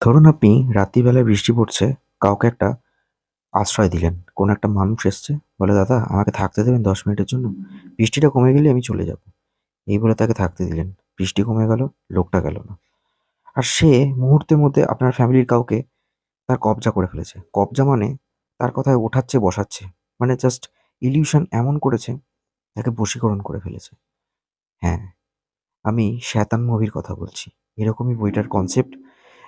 ধরুন আপনি রাত্রিবেলায় বৃষ্টি পড়ছে, কাউকে একটা আশ্রয় দিলেন। কোনো একটা মানুষ এসছে, বলে, "দাদা আমাকে থাকতে দেবেন ১০ মিনিটের জন্য? বৃষ্টিটা কমে গেলে আমি চলে যাব।" এই বলে তাকে থাকতে দিলেন। বৃষ্টি কমে গেল, লোকটা গেল না। আর সে মুহূর্তের মধ্যে আপনার ফ্যামিলির কাউকে তার কবজা করে ফেলেছে। কব্জা মানে তার কথায় ওঠাচ্ছে, বসাচ্ছে। মানে জাস্ট ইলিউশন এমন করেছে, তাকে বশীকরণ করে ফেলেছে। হ্যাঁ, আমি শ্যাতান মুভির কথা বলছি। এরকমই বইটার কনসেপ্ট।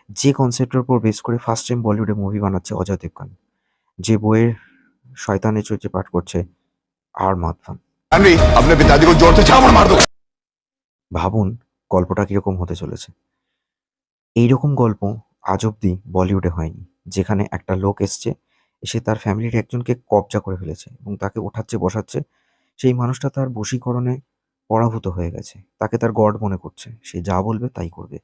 যে কনসেপ্টের উপর বেস করে ফার্স্ট টাইম বলিউডে মুভি বানাচ্ছে অজয় দেবগান। যে বইয়ের শয়তানের চরিত্রে পাঠ করছে আর মাতফান ভাবুন গল্পটা কীরকম হতে চলেছে। এইরকম গল্প আজ অব্দি বলিউডে হয়নি যেখানে একটা লোক এসছে এসে তার ফ্যামিলির একজনকে কবজা করে ফেলেছে এবং তাকে ওঠাচ্ছে বসাচ্ছে। সেই মানুষটা তার বশীকরণে পরাভূত হয়ে গেছে তাকে তার গড মনে করছে। সে যা বলবে তাই করবে।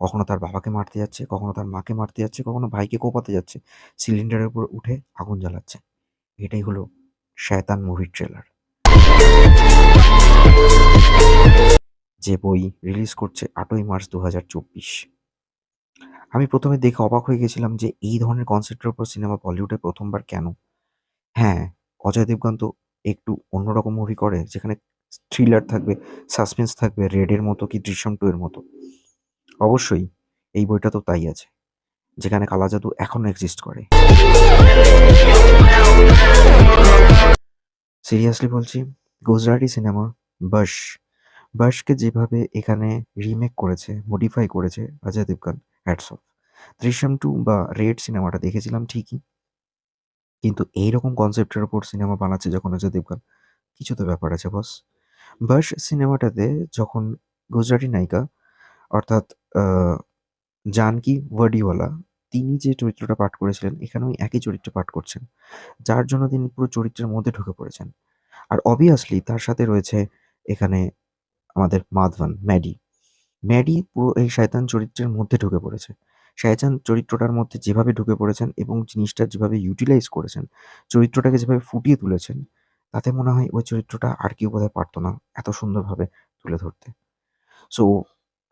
কখনো তার বাবাকে মারতে যাচ্ছে, কখনো তার মাকে মারতে যাচ্ছে, কখনো ভাইকে কোপাতে যাচ্ছে। সিলিন্ডারের উপর উঠে আগুন জ্বালাচ্ছে। এটাই হলো 'শয়তান' মুভির ট্রেলার। যে বই রিলিজ করছে আটই মার্চ ২০২৪। আমি প্রথমে দেখে অবাক হয়ে গেছিলাম যে এই ধরনের কনসেপ্টের উপর সিনেমা বলিউডে প্রথমবার কেন? হ্যাঁ, অজয় দেবগন তো একটু অন্যরকম মুভি করে যেখানে থ্রিলার থাকবে, সাসপেন্স থাকবে রেডের মতো কি 'দৃশ্যম টু এর মতো। অবশ্যই এই বইটা তো তাই আছে। যেখানে কালা জাদু এখনও এক্সিস্ট করে। সিরিয়াসলি বলছি, গুজরাটি সিনেমা 'বশ', 'বশ'কে যেভাবে এখানে রিমেক করেছে, মডিফাই করেছে Ajay Devgn, hats off. 'Drishyam two বা 'রেড' সিনেমাটা দেখেছিলাম ঠিকই। কিন্তু এইরকম কনসেপ্টের উপর সিনেমা বানাচ্ছে যখন অজয় দেবগন, কিছু তো ব্যাপার আছে বস। 'বশ' সিনেমাটাতে যখন গুজরাটি নায়িকা অর্থাৎ জানকী ওয়াডিওয়ালা তিনি যে চরিত্রটা পাঠ করেছিলেন, এখানেও একই চরিত্র পাঠ করছেন। যার জন্য তিনি পুরো চরিত্রের মধ্যে ঢুকে পড়েছেন। আর অবভিয়াসলি তার সাথে রয়েছে এখানে আমাদের মাধবান ম্যাডি। ম্যাডি পুরো এই শয়তান চরিত্রের মধ্যে ঢুকে পড়েছে। শয়তান চরিত্রটার মধ্যে যেভাবে ঢুকে পড়েছেন এবং জিনিসটা যেভাবে ইউটিলাইজ করেছেন, চরিত্রটাকে যেভাবে ফুটিয়ে তুলেছেন, তাতে মনে হয় ওই চরিত্রটা আর কেউ বোধহয় পারতো না এত সুন্দরভাবে তুলে ধরতে। সো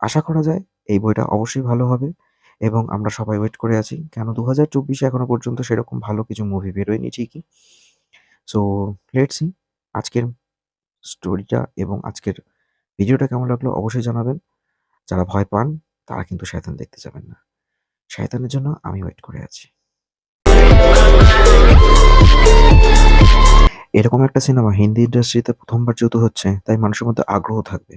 আশা করা যায় এই বইটা অবশ্যই ভালো হবে এবং আমরা সবাই ওয়েট করে আছি। কেন দু হাজার চব্বিশে এখনও পর্যন্ত সেরকম ভালো কিছু মুভি বেরোয়নি ঠিকই। সো লেটস সি আজকের স্টোরিটা এবং আজকের ভিডিওটা কেমন লাগল অবশ্যই জানাবেন। যারা ভয় পান তারা কিন্তু শয়তান দেখতে যাবেন না। শয়তানের জন্য আমি ওয়েট করে আছি। এরকম একটা সিনেমা হিন্দি ইন্ডাস্ট্রিতে ১ম বার যেহেতু হচ্ছে, তাই মানুষের মধ্যে আগ্রহ থাকবে।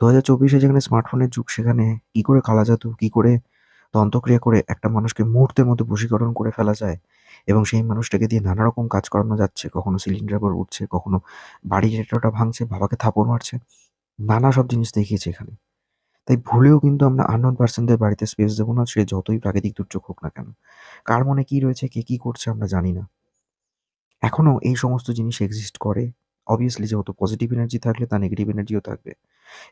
২০২৪ চব্বিশে যেখানে স্মার্টফোনের যুগ সেখানে কি করে কালা জাদু, কি করে দন্তক্রিয়া করে একটা মানুষকে মুহূর্তের মধ্যে বশীকরণ করে ফেলা যায় এবং সেই মানুষটাকে দিয়ে নানা রকম কাজ করানো যাচ্ছে। কখনো সিলিন্ডারের উপর উঠছে, কখনো বাড়ির এঁটোটা ভাঙছে, বাবাকে থাপড় মারছে। নানা সব জিনিস দেখিয়েছে এখানে। তাই ভুলেও কিন্তু আমরা আননোন পারসনদের বাড়িতে স্পেস দেবো না, সে যতই প্রাকৃতিক দুর্যোগ হোক না কেন। কার মনে কি রয়েছে, কে কি করছে আমরা জানি না। এখনও এই সমস্ত জিনিস এক্সিস্ট করে। অবভিয়াসলি যেহেতু পজিটিভ এনার্জি থাকলে তা নেগেটিভ এনার্জিও থাকবে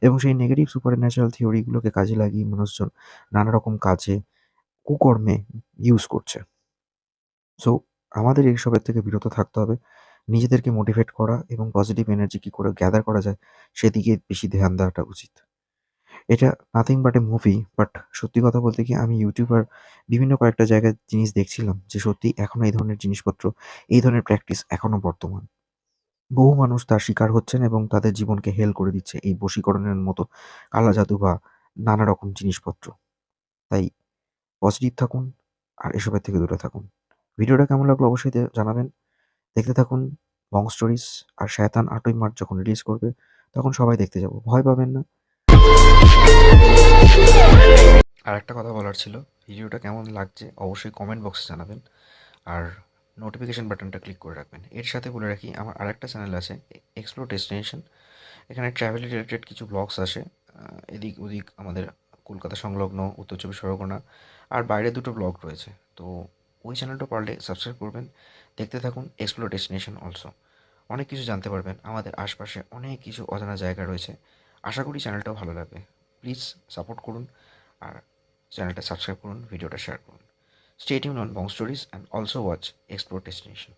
এবং সেই নেগেটিভ সুপার ন্যাচারাল থিওরিগুলোকে কাজে লাগিয়ে মানুষজন নানা রকম কাজে, কুকর্মে ইউজ করছে। সো আমাদের এইসবের থেকে বিরত থাকতে হবে। নিজেদেরকে মোটিভেট করা এবং পজিটিভ এনার্জি কী করে গ্যাদার করা যায় সেদিকে বেশি ধ্যান দেওয়াটা উচিত। এটা nothing but a movie but সত্যি কথা বলতে কি আমি ইউটিউবার বিভিন্ন কয়েকটা জায়গায় জিনিস দেখছিলাম যে সত্যি এখনও এই ধরনের জিনিসপত্র, এই ধরনের প্র্যাকটিস এখনও বর্তমান। বহু মানুষ তার শিকার হচ্ছেন এবং তাদের জীবনকে হেল করে দিচ্ছে এই বশীকরণের মতো কালা জাদু বা নানা রকম জিনিসপত্র। তাই পজিটিভ থাকুন আর এসবের থেকে দূরে থাকুন। ভিডিওটা কেমন লাগল অবশ্যই জানাবেন। দেখতে থাকুন বং স্টোরিজ আর 'শয়তান' আটই মার্চ যখন রিলিজ করবে তখন সবাই দেখতে যাব। ভয় পাবেন না। আর একটা কথা বলার ছিল, ভিডিওটা কেমন লাগছে অবশ্যই কমেন্ট বক্সে জানাবেন। আর নোটিফিকেশন বাটনটা ক্লিক করে রাখবেন। এর সাথে বলে রাখি আমার আরেকটা চ্যানেল আছে এক্সপ্লোর ডেস্টিনেশন। এখানে ট্রাভেল রিলেটেড কিছু ব্লগস আসে। এদিক ওদিক আমাদের কলকাতা সংলগ্ন উত্তর চব্বিশ পরগনা আর বাইরে দুটো ব্লগ রয়েছে। তো ওই চ্যানেলটা পারলে সাবস্ক্রাইব করবেন। দেখতে থাকুন এক্সপ্লোর ডেস্টিনেশন অলসো। অনেক কিছু জানতে পারবেন। আমাদের আশপাশে অনেক কিছু অজানা জায়গা রয়েছে। আশা করি চ্যানেলটাও ভালো লাগবে। প্লিজ সাপোর্ট করুন আর চ্যানেলটা সাবস্ক্রাইব করুন, ভিডিওটা শেয়ার করুন। Stay tuned on Bong Stories and also watch Explore Destination.